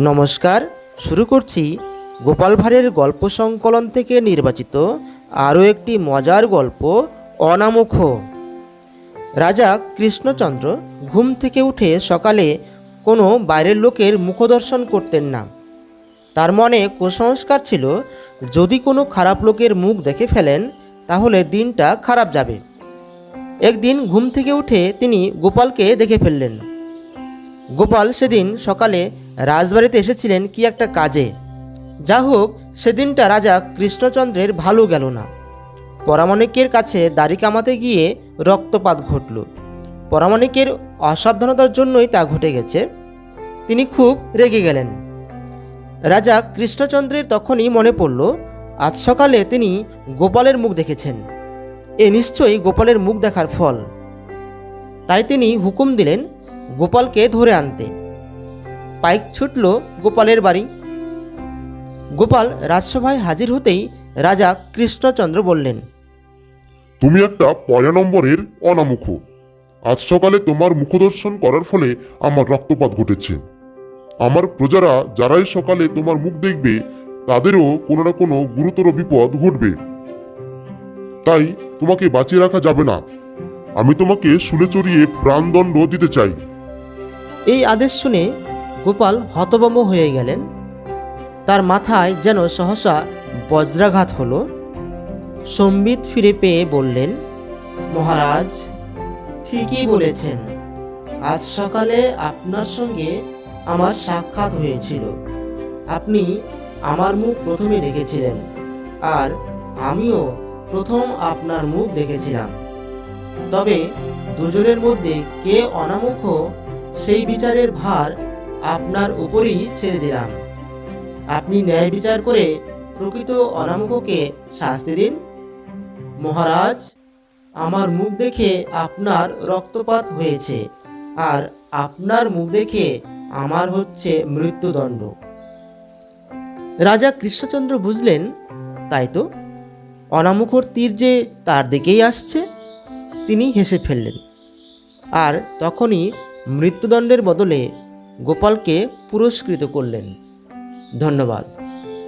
নমস্কার, শুরু করছি গোপাল ভাঁড়ের গল্প সংকলন থেকে নির্বাচিত আরও একটি মজার গল্প, অনামুখ। রাজা কৃষ্ণচন্দ্র ঘুম থেকে উঠে সকালে কোনো বাইরের লোকের মুখদর্শন করতেন না। তার মনে কুসংস্কার ছিল, যদি কোনো খারাপ লোকের মুখ দেখে ফেলেন, তাহলে দিনটা খারাপ যাবে। একদিন ঘুম থেকে উঠে তিনি গোপালকে দেখে ফেললেন। গোপাল সেদিন সকালে রাজবাড়িতে এসেছিলেন কি একটা কাজে। যা হোক সেদিনটা রাজা কৃষ্ণচন্দ্রের ভালো গেল না। পরামাণিকের কাছে দাড়ি কামাতে গিয়ে রক্তপাত ঘটল। পরামাণিকের অসাবধানতার জন্যই তা ঘটে গেছে। তিনি খুব রেগে গেলেন। রাজা কৃষ্ণচন্দ্রের তখনই মনে পড়ল, আজ সকালে তিনি গোপালের মুখ দেখেছেন। এ নিশ্চয়ই গোপালের মুখ দেখার ফল। তাই তিনি হুকুম দিলেন, গোপালকে ধরে আনতে। পাইক ছুটল গোপালের বাড়ি। গোপাল রাজসভায় হাজির হতেই রাজা কৃষ্ণচন্দ্র বললেন তুমি একটা পয়লা নম্বরের অনামুখ। আজ সকালে তোমার মুখদর্শন করার ফলে আমার রক্তপাত ঘটেছে। আমার প্রজারা যারাই সকালে তোমার মুখ দেখবে তাদেরও কোনো না কোনো গুরুতর বিপদ ঘটবে। তাই তোমাকে বাঁচিয়ে রাখা যাবে না। আমি তোমাকে শুলে চড়িয়ে প্রাণদণ্ড দিতে চাই। এই আদেশ শুনে গোপাল হতভম্ব হয়ে গেলেন। তার মাথায় যেন সহসা বজ্রাঘাত হলো। সম্বিত ফিরে পেয়ে বললেন, মহারাজ, ঠিকই বলেছেন। আজ সকালে আপনার সঙ্গে আমার সাক্ষাৎ হয়েছিল। আপনি আমার মুখ প্রথমে দেখেছিলেন, আর আমিও প্রথম আপনার মুখ দেখেছিলাম। তবে দুজনের মধ্যে কে অনামুখ সেই বিচারের ভার আপনার উপরই ছেড়ে দিলাম। আপনি ন্যায় বিচার করে প্রকৃত অনামুখকে শাস্তি দিন। মহারাজ, আমার মুখ দেখে আপনার রক্তপাত হয়েছে, আর আপনার মুখ দেখে আমার হচ্ছে মৃত্যুদণ্ড। রাজা কৃষ্ণচন্দ্র বুঝলেন, তাই তো? অনামুখর তীর যে তার দিকেই আসছে, তিনি হেসে ফেললেন। আর তখনই মৃত্যুদণ্ডের বদলে গোপালকে পুরস্কৃত করলেন। ধন্যবাদ।